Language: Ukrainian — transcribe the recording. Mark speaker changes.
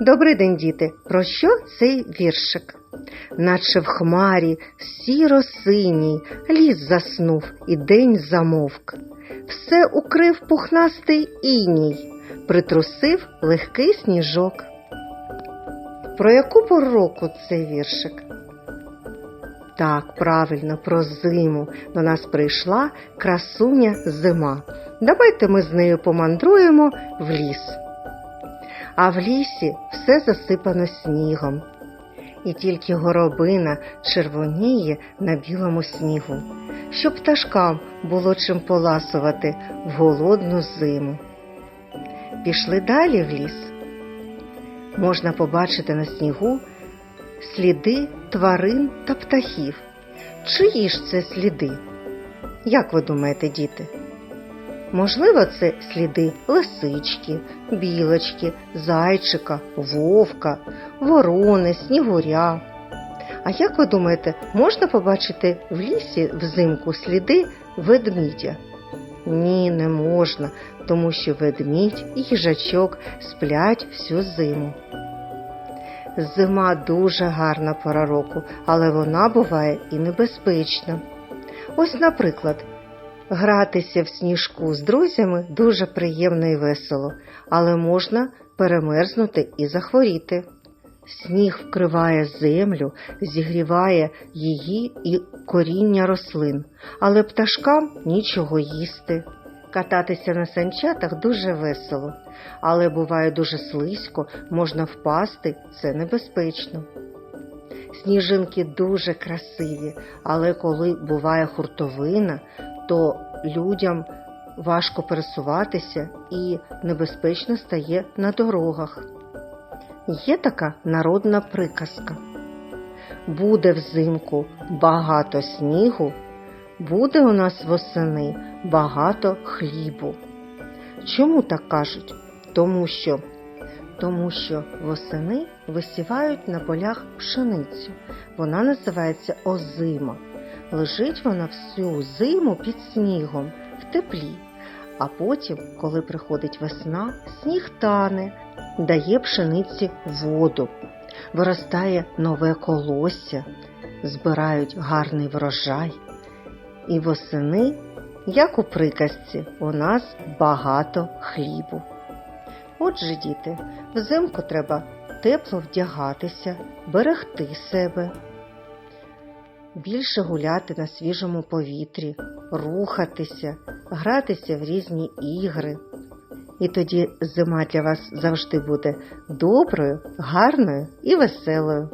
Speaker 1: Добрий день, діти! Про що цей віршик? Наче в хмарі сіро-синій ліс заснув і день замовк. Все укрив пухнастий іній, притрусив легкий сніжок. Про яку пору року цей віршик? Так, правильно, про зиму. До нас прийшла красуня зима. Давайте ми з нею помандруємо в ліс. А в лісі все засипано снігом. І тільки горобина червоніє на білому снігу, щоб пташкам було чим поласувати в голодну зиму. Пішли далі в ліс. Можна побачити на снігу сліди тварин та птахів. Чиї ж це сліди? Як ви думаєте, діти? Можливо, це сліди лисички, білочки, зайчика, вовка, ворони, снігуря. А як ви думаєте, можна побачити в лісі взимку сліди ведмідя? Ні, не можна, тому що ведмідь і їжачок сплять всю зиму. Зима дуже гарна пора року, але вона буває і небезпечна. Ось, наприклад, гратися в сніжку з друзями дуже приємно і весело, але можна перемерзнути і захворіти. Сніг вкриває землю, зігріває її і коріння рослин, але пташкам нічого їсти. Кататися на санчатах дуже весело, але буває дуже слизько, можна впасти, це небезпечно. Сніжинки дуже красиві, але коли буває хуртовина, то людям важко пересуватися і небезпечно стає на дорогах. Є така народна приказка. Буде взимку багато снігу, буде у нас восени багато хлібу. Чому так кажуть? Тому що, тому що восени висівають на полях пшеницю. Вона називається озима. Лежить вона всю зиму під снігом в теплі. А потім, коли приходить весна, сніг тане, дає пшениці воду, виростає нове колосся, збирають гарний врожай. І восени, як у приказці, у нас багато хлібу. Отже, діти, взимку треба тепло вдягатися, берегти себе, більше гуляти на свіжому повітрі, рухатися, гратися в різні ігри. І тоді зима для вас завжди буде доброю, гарною і веселою.